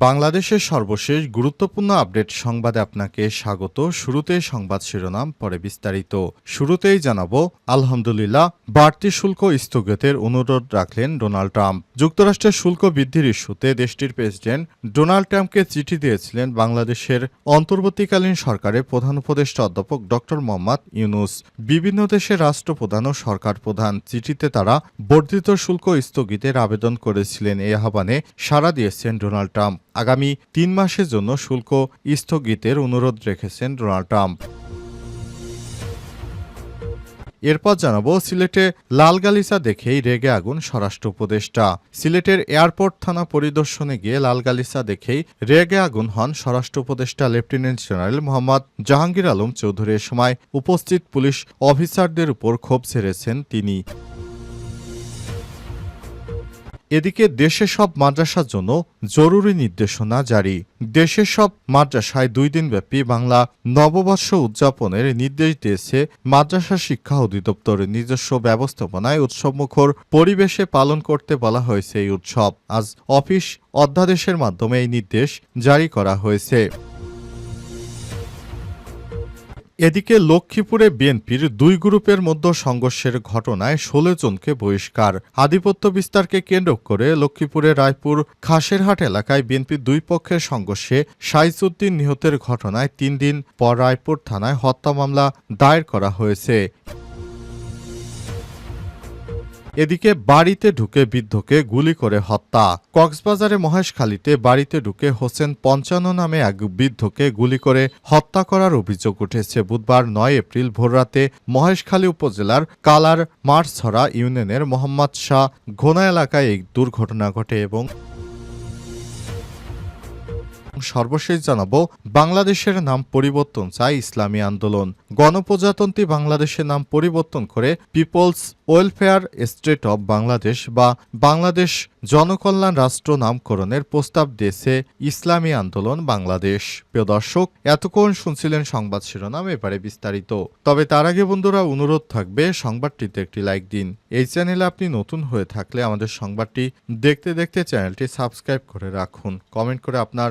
বাংলাদেশের সর্বশেষ গুরুত্বপূর্ণ আপডেট সংবাদে আপনাকে স্বাগত। শুরুতে সংবাদ শিরোনাম, পরে বিস্তারিত। শুরুতেই জানাব, আলহামদুলিল্লাহ, বাড়তি শুল্ক স্থগিতের অনুরোধ রাখলেন ডোনাল্ড ট্রাম্প। যুক্তরাষ্ট্রের শুল্ক বৃদ্ধির ইস্যুতে দেশটির প্রেসিডেন্ট ডোনাল্ড ট্রাম্পকে চিঠি দিয়েছিলেন বাংলাদেশের অন্তর্বর্তীকালীন সরকারের প্রধান উপদেষ্টা অধ্যাপক ড মোহাম্মদ ইউনুস। বিভিন্ন দেশের রাষ্ট্রপ্রধান ও সরকার প্রধান চিঠিতে তারা বর্ধিত শুল্ক স্থগিতের আবেদন করেছিলেন। এই আহ্বানে সাড়া দিয়েছেন ডোনাল্ড ট্রাম্প। আগামী তিন মাসের জন্য শুল্ক স্থগিতের অনুরোধ রেখেছেন ডোনাল্ড ট্রাম্প। এরপর জানাব, সিলেটে লাল গালিচা দেখেই রেগে আগুন স্বরাষ্ট্র উপদেষ্টা। সিলেটের এয়ারপোর্ট থানা পরিদর্শনে গিয়ে লাল গালিচা দেখেই রেগে আগুন হন স্বরাষ্ট্র উপদেষ্টা লেফটেন্যান্ট জেনারেল মোহাম্মদ জাহাঙ্গীর আলম চৌধুরী। এ সময় উপস্থিত পুলিশ অফিসারদের উপর ক্ষোভ ছেড়েছেন তিনি। এদিকে দেশে সব মাদ্রাসার জন্য জরুরি নির্দেশনা জারি। দেশের সব মাদ্রাসায় দুই দিনব্যাপী বাংলা নববর্ষ উদযাপনের নির্দেশ দিয়েছে মাদ্রাসা শিক্ষা অধিদপ্তরের নিজস্ব ব্যবস্থাপনায় উৎসবমুখর পরিবেশে পালন করতে বলা হয়েছে এই উৎসব। আজ অফিস অধ্যাদেশের মাধ্যমে এই নির্দেশ জারি করা হয়েছে। এদিকে লক্ষ্মীপুরে বিএনপির দুই গ্রুপের মধ্যে সংঘর্ষের ঘটনায় ষোলো জনকে বহিষ্কার। আধিপত্য বিস্তারকে কেন্দ্র করে লক্ষ্মীপুরে রায়পুর খাসেরহাট এলাকায় বিএনপির দুই পক্ষের সংঘর্ষে সাইজুদ্দিন নিহতের ঘটনায় তিন দিন পর রায়পুর থানায় হত্যা মামলা দায়ের করা হয়েছে। এদিকে বাড়িতে ঢুকে বৃদ্ধকে গুলি করে হত্যা। কক্সবাজারে মহেশখালীতে বাড়িতে ঢুকে হোসেন পঞ্চান্ন নামে এক বৃদ্ধকে গুলি করে হত্যা করার অভিযোগ উঠেছে। বুধবার নয় এপ্রিল ভোররাতে মহেশখালী উপজেলার কালার মার্ছড়া ইউনিয়নের মোহাম্মদ শাহ ঘোনা এলাকায় এই দুর্ঘটনা ঘটে এবং সর্বশেষ জানাব, বাংলাদেশের নাম পরিবর্তন চায় ইসলামী আন্দোলন। গণপ্রজাতন্ত্রী বাংলাদেশের নাম পরিবর্তন করে peoples welfare state of Bangladesh বা বাংলাদেশ জনকল্যাণ রাষ্ট্র নামকরণের প্রস্তাব দিয়েছে ইসলামী আন্দোলন বাংলাদেশ। প্রিয় দর্শক, এতক্ষণ শুনছিলেন সংবাদ শিরোনাম, এবারে বিস্তারিত। তবে তার আগে বন্ধুরা, অনুরোধ থাকবে, সংবাদটিতে একটি লাইক দিন। এই চ্যানেলে আপনি নতুন হয়ে থাকলে আমাদের সংবাদটি দেখতে দেখতে চ্যানেলটি সাবস্ক্রাইব করে রাখুন। কমেন্ট করে আপনার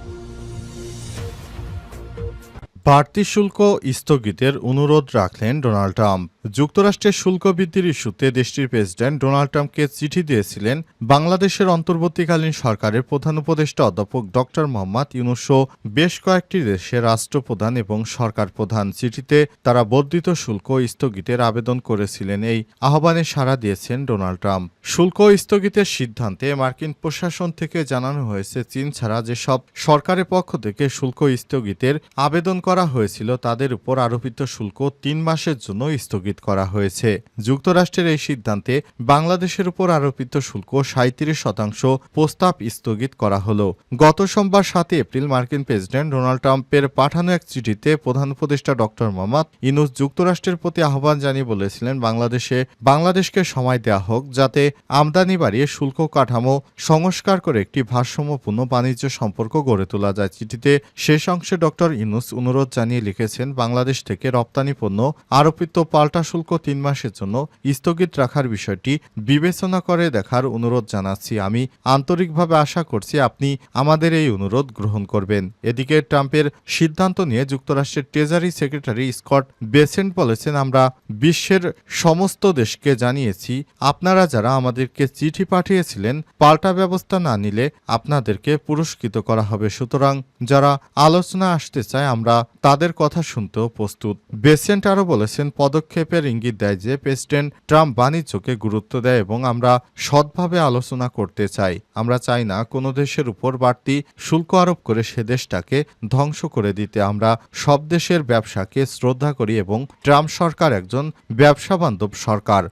বাড়তি শুল্ক স্থগিতের অনুরোধ রাখলেন ডোনাল্ড ট্রাম্প। যুক্তরাষ্ট্রের শুল্ক বৃদ্ধির ইস্যুতে দেশটির প্রেসিডেন্ট ডোনাল্ড ট্রাম্পকে চিঠি দিয়েছিলেন বাংলাদেশের অন্তর্বর্তীকালীন সরকারের প্রধান উপদেষ্টা অধ্যাপক ড মোহাম্মদ ইউনুসো বেশ কয়েকটি দেশে রাষ্ট্রপ্রধান এবং সরকার প্রধান। চিঠিতে তারা বর্ধিত শুল্ক স্থগিতের আবেদন করেছিলেন এই আহ্বানে সাড়া দিয়েছেন ডোনাল্ড ট্রাম্প। শুল্ক স্থগিতের সিদ্ধান্তে মার্কিন প্রশাসন থেকে জানানো হয়েছে, চীন ছাড়া যেসব সরকারের পক্ষ থেকে শুল্ক স্থগিতের আবেদন করা হয়েছিল, তাদের উপর আরোপিত শুল্ক তিন মাসের জন্য স্থগিত করা হয়েছে। যুক্তরাষ্ট্রের এই সিদ্ধান্তে বাংলাদেশের উপর আরোপিত শুল্ক সাঁত্রিশ শতাংশ প্রস্তাব স্থগিত করা হলো। গত সোমবার সাতই এপ্রিল মার্কিন প্রেসিডেন্ট ডোনাল্ড ট্রাম্পের পাঠানো এক চিঠিতে প্রধান উপদেষ্টা ডক্টর মোহাম্মদ ইনুস যুক্তরাষ্ট্রের প্রতি আহ্বান জানিয়ে বলেছিলেন, বাংলাদেশে, বাংলাদেশকে সময় দেওয়া হোক যাতে আমদানি বাড়িয়ে শুল্ক কাঠামো সংস্কার করে একটি ভারসাম্যপূর্ণ বাণিজ্য সম্পর্ক গড়ে তোলা যায়। চিঠিতে শেষ অংশে ডক্টর ইনুস অনুরোধ জানিয়ে লিখেছেন, বাংলাদেশ থেকে রপ্তানি পণ্য আরোপিত পাল্টা শুল্ক তিন মাসের জন্য স্থগিত রাখার বিষয়টি বিবেচনা করে দেখার অনুরোধ জানাচ্ছি। আমি আন্তরিকভাবে আশা করছি আপনি আমাদের এই অনুরোধ গ্রহণ করবেন। এদিকে ট্রাম্পের সিদ্ধান্ত নিয়ে যুক্তরাষ্ট্রের ট্রেজারি সেক্রেটারি স্কট বেসেন্ট বলেছেন, আমরা বিশ্বের সমস্ত দেশকে জানিয়েছি, আপনারা যারা আমাদেরকে চিঠি পাঠিয়েছিলেন, পাল্টা ব্যবস্থা না নিলে আপনাদেরকে পুরস্কৃত করা হবে। সুতরাং যারা আলোচনা আসতে চায়, আমরা তাদের কথা শুনতেও প্রস্তুত। বেসেন্ট আরও বলেছেন, পদক্ষেপের ইঙ্গিত দেয় যে প্রেসিডেন্ট ট্রাম্প বাণিজ্যকে গুরুত্ব দেয় এবং আমরা সৎভাবে আলোচনা করতে চাই। আমরা চাই না কোনো দেশের উপর বাড়তি শুল্ক আরোপ করে সে দেশটাকে ধ্বংস করে দিতে। আমরা সব দেশের ব্যবসাকে শ্রদ্ধা করি এবং ট্রাম্প সরকার একজন ব্যবসা বান্ধব সরকার।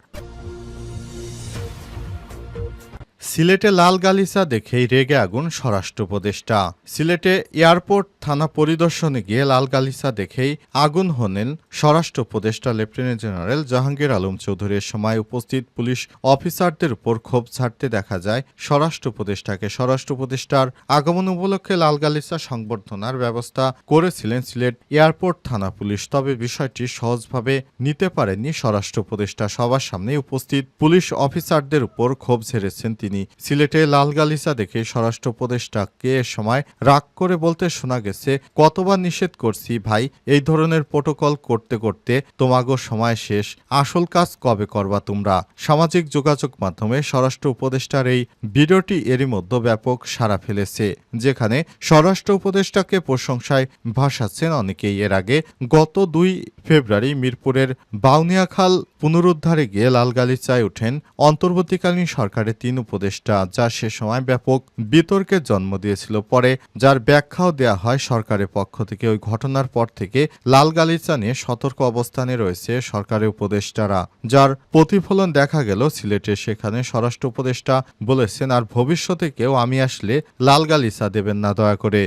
সিলেটে লাল গালিচা দেখেই রেগে আগুন স্বরাষ্ট্র উপদেষ্টা। সিলেটে এয়ারপোর্ট থানা পরিদর্শনে গিয়ে লাল গালিচা দেখেই আগুন হনেন স্বরাষ্ট্র উপদেষ্টা লেফটেন্যান্ট জেনারেল জাহাঙ্গীর আলম চৌধুরীর সময় উপস্থিত পুলিশ অফিসারদের উপর ক্ষোভ ছাড়তে দেখা যায়। স্বরাষ্ট্র উপদেষ্টাকে স্বরাষ্ট্র উপদেষ্টার আগমন উপলক্ষে লাল গালিচা সংবর্ধনার ব্যবস্থা করেছিলেন সিলেট এয়ারপোর্ট থানা পুলিশ। তবে বিষয়টি সহজভাবে নিতে পারেননি স্বরাষ্ট্র উপদেষ্টা। সবার সামনে উপস্থিত পুলিশ অফিসারদের উপর ক্ষোভ ঝেড়েছেন তিনি। সিলেটে লাল গালিচা দেখে স্বরাষ্ট্র উপদেষ্টাকে সময় রাগ করে বলতে শোনা গেছে, কতবার নিষেধ করছি ভাই, এই ধরনের প্রোটোকল করতে করতে তোমাগো সময় শেষ। আসল কাজ কবে করবা তোমরা? সামাজিক যোগাযোগ মাধ্যমে স্বরাষ্ট্র উপদেষ্টার এই ভিডিওটি এরই মধ্যে ব্যাপক সাড়া ফেলেছে, যেখানে স্বরাষ্ট্র উপদেষ্টাকে প্রশংসায় ভাসাচ্ছেন অনেকেই। এর আগে গত দুই ফেব্রুয়ারি মিরপুরের বাউনিয়াখাল পুনরুদ্ধারে গিয়ে লালগালিচায় ওঠেন অন্তর্বর্তীকালীন সরকারের তিন উপদেষ্টা, যা সে সময় ব্যাপক বিতর্কের জন্ম দিয়েছিল। পরে যার ব্যাখ্যাও দেয়া হয়, সরকারের পক্ষ থেকে ওই ঘটনার পর থেকে লাল গালিচা নিয়ে সতর্ক অবস্থানে রয়েছে সরকারের উপদেষ্টারা, যার প্রতিফলন দেখা গেল সিলেটে সেখানে স্বরাষ্ট্র উপদেষ্টা বলেছেন, আর ভবিষ্যতে কেউ আমি আসলে লাল গালিচা দেবেন না, দয়া করে।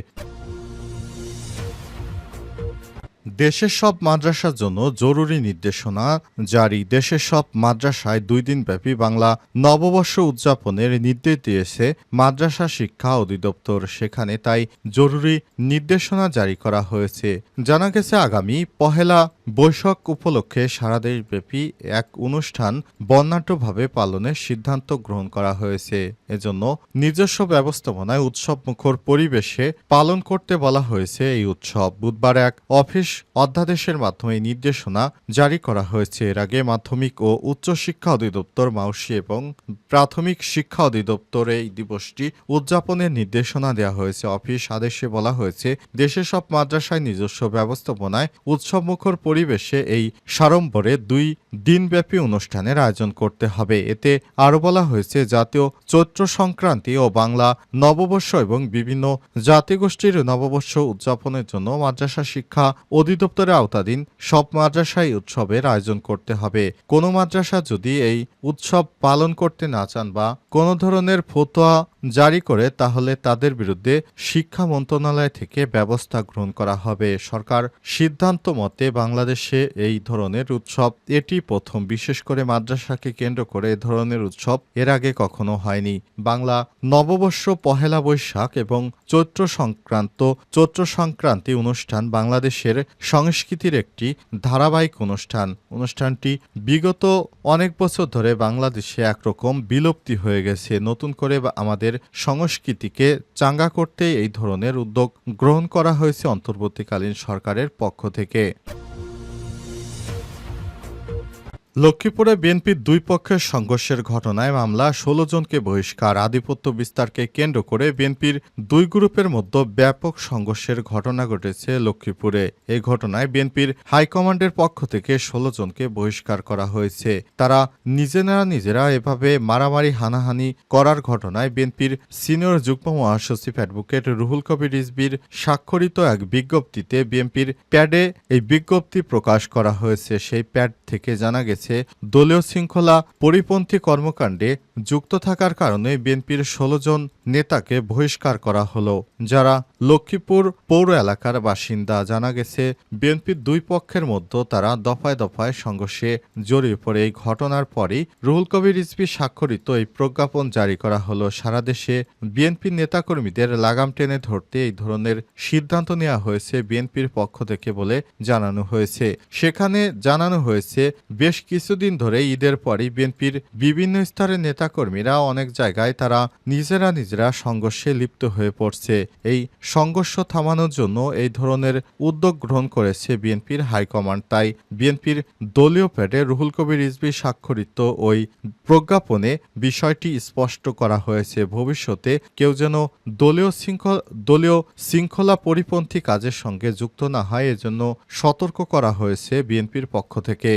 দেশের সব মাদ্রাসার জন্য জরুরি নির্দেশনা জারি। দেশের সব মাদ্রাসায় দুই দিনব্যাপী বাংলা নববর্ষ উদযাপনের নির্দেশ দিয়েছে মাদ্রাসা শিক্ষা অধিদপ্তর। সেখানে তাই জরুরি নির্দেশনা জারি করা হয়েছে। জানা গেছে, আগামী পহেলা বৈশাখ উপলক্ষে সারা দেশব্যাপী এক অনুষ্ঠান বর্ণাঢ্যভাবে পালনের সিদ্ধান্ত গ্রহণ করা হয়েছে। এজন্য নিজস্ব ব্যবস্থাপনায় উৎসব মুখর পরিবেশে পালন করতে বলা হয়েছে এই উৎসব। বুধবার এক অফিস অধ্যাদেশের মাধ্যমে নির্দেশনা জারি করা হয়েছে। এর আগে মাধ্যমিক ও উচ্চশিক্ষা অধিদপ্তর, মাউসি এবং প্রাথমিক শিক্ষা অধিদপ্তর এই দিবসটি উদযাপনের নির্দেশনা দেওয়া হয়েছে। অফিস আদেশে বলা হয়েছে, দেশের সব মাদ্রাসায় নিজস্ব ব্যবস্থাপনায় উৎসবমুখর পরিবেশে এই সাড়ম্বরে দুই দিনব্যাপী অনুষ্ঠানের আয়োজন করতে হবে। এতে আরও বলা হয়েছে, জাতীয় চৈত্র সংক্রান্তি ও বাংলা নববর্ষ এবং বিভিন্ন জাতিগোষ্ঠীর নববর্ষ উদযাপনের জন্য মাদ্রাসা শিক্ষা অধিদপ্তরের আওতাধীন সব মাদ্রাসায় উৎসবের আয়োজন করতে হবে। কোনো মাদ্রাসা যদি এই উৎসব পালন করতে না চান বা কোনো ধরনের ফতোয়া জারি করে তাহলে তাদের বিরুদ্ধে শিক্ষা মন্ত্রণালয় থেকে ব্যবস্থা গ্রহণ করা হবে। সরকার সিদ্ধান্ত মতে বাংলাদেশে এই ধরনের উৎসব, এটি প্রথম, বিশেষ করে মাদ্রাসাকে কেন্দ্র করে এ ধরনের উৎসব এর আগে কখনো হয়নি। বাংলা নববর্ষ পহেলা বৈশাখ এবং চৈত্র সংক্রান্ত, চৈত্র সংক্রান্তি অনুষ্ঠান বাংলাদেশের সংস্কৃতির একটি ধারাবাহিক অনুষ্ঠান। অনুষ্ঠানটি বিগত অনেক বছর ধরে বাংলাদেশে একরকম বিলুপ্তি হয়ে গেছে। নতুন করে বা- আমাদের সংস্কৃতিকে চাঙ্গা করতে এই ধরনের উদ্যোগ গ্রহণ করা হয়েছে অন্তর্বর্তীকালীন সরকারের পক্ষ থেকে। লক্ষ্মীপুরে বিএনপির দুই পক্ষের সংঘর্ষের ঘটনায় মামলা, ষোলো জনকে বহিষ্কার। আধিপত্য বিস্তারকে কেন্দ্র করে বিএনপির দুই গ্রুপের মধ্যে ব্যাপক সংঘর্ষের ঘটনা ঘটেছে লক্ষ্মীপুরে। এই ঘটনায় বিএনপির হাইকমান্ডের পক্ষ থেকে ষোলো জনকে বহিষ্কার করা হয়েছে। তারা নিজেরা নিজেরা এভাবে মারামারি, হানাহানি করার ঘটনায় বিএনপির সিনিয়র যুগ্ম মহাসচিব অ্যাডভোকেট রুহুল কবির রিজবির স্বাক্ষরিত এক বিজ্ঞপ্তিতে বিএনপির প্যাডে এই বিজ্ঞপ্তি প্রকাশ করা হয়েছে। সেই প্যাড থেকে জানা গেছে দলীয় শৃঙ্খলা পরিপন্থী কর্মকাণ্ডে যুক্ত থাকার কারণে বিএনপির ষোলো জন নেতাকে বহিষ্কার করা হলো, যারা লক্ষ্মীপুর পৌর এলাকার বাসিন্দা। জানা গেছে, বিএনপির দুই পক্ষের মধ্যে তারা দফায় দফায় সংঘর্ষে জড়িয়ে পড়ে। এই ঘটনার পরই রুহুল কবির রিজভি স্বাক্ষরিত এই প্রজ্ঞাপন জারি করা হলো। সারা দেশে বিএনপির নেতাকর্মীদের লাগাম টেনে ধরতে এই ধরনের সিদ্ধান্ত নেওয়া হয়েছে বিএনপির পক্ষ থেকে বলে জানানো হয়েছে। সেখানে জানানো হয়েছে, বেশ কিছুদিন ধরে ঈদের পরই বিএনপির বিভিন্ন স্তরের নেতাকর্মীরা অনেক জায়গায় তারা নিজেরা নিজেরা সংঘর্ষে লিপ্ত হয়ে পড়ছে। এই সংঘর্ষ থামানোর জন্য এই ধরনের উদ্যোগ গ্রহণ করেছে বিএনপির হাইকমান্ড। তাই বিএনপির দলীয় প্যাডে রুহুল কবির রিজভি স্বাক্ষরিত ওই প্রজ্ঞাপনে বিষয়টি স্পষ্ট করা হয়েছে। ভবিষ্যতে কেউ যেন দলীয় শৃঙ্খল, দলীয় শৃঙ্খলা পরিপন্থী কাজের সঙ্গে যুক্ত না হয়, এজন্য সতর্ক করা হয়েছে বিএনপির পক্ষ থেকে।